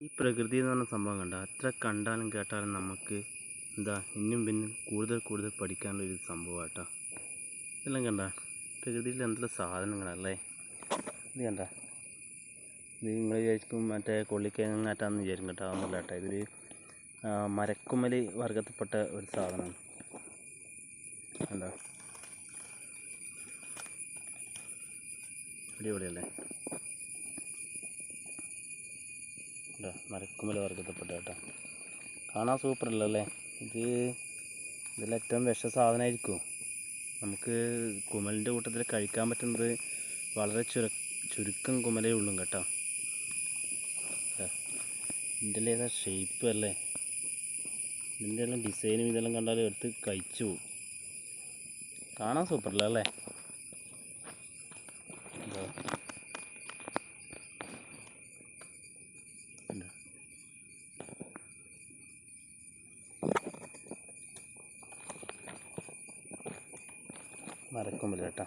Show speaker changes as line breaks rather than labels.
ഈ പ്രകൃതി എന്ന് പറഞ്ഞ സംഭവം കണ്ട? എത്ര കണ്ടാലും കേട്ടാലും നമുക്ക് എന്താ ഇന്നും പിന്നും കൂടുതൽ കൂടുതൽ പഠിക്കാനുള്ള ഒരു സംഭവം കേട്ടോ ഇതെല്ലാം കണ്ട? പ്രകൃതിയിൽ എന്തെല്ലാം സാധനങ്ങളല്ലേ ഇത് കണ്ട? ഇത് നിങ്ങൾ വിചാരിക്കും മറ്റേ കൊള്ളിക്കിഴങ്ങാറ്റാന്ന് വിചാരിക്കും കേട്ടോ. അതൊന്നുമില്ല കേട്ടോ. ഇതൊരു മരക്കുമലി വർഗത്തിൽപ്പെട്ട ഒരു സാധനമാണ്. കണ്ടോ? അടിപൊളിയല്ലേ? കേട്ടോ മരക്കുമ്പിൽ വർഗത്തിൽപ്പെട്ട കേട്ടോ. കാണാൻ സൂപ്പർ അല്ലേ ഇത് ഇതിലേറ്റവും വിഷ സാധനമായിരിക്കും. നമുക്ക് കുമലിന്റെ കൂട്ടത്തിൽ കഴിക്കാൻ പറ്റുന്നത് വളരെ ചുര ചുരുക്കം കുമലേ ഉള്ളൂ കേട്ടോ. ഇതിന്റെ ഏതാ ഷേപ്പ് അല്ലേ? ഇതിന്റെ എല്ലാം ഡിസൈനും ഇതെല്ലാം കണ്ടാൽ എടുത്ത് കഴിച്ചു പോകും. കാണാൻ സൂപ്പർ അല്ലേ മരക്കൊമ്പിൽ കേട്ടോ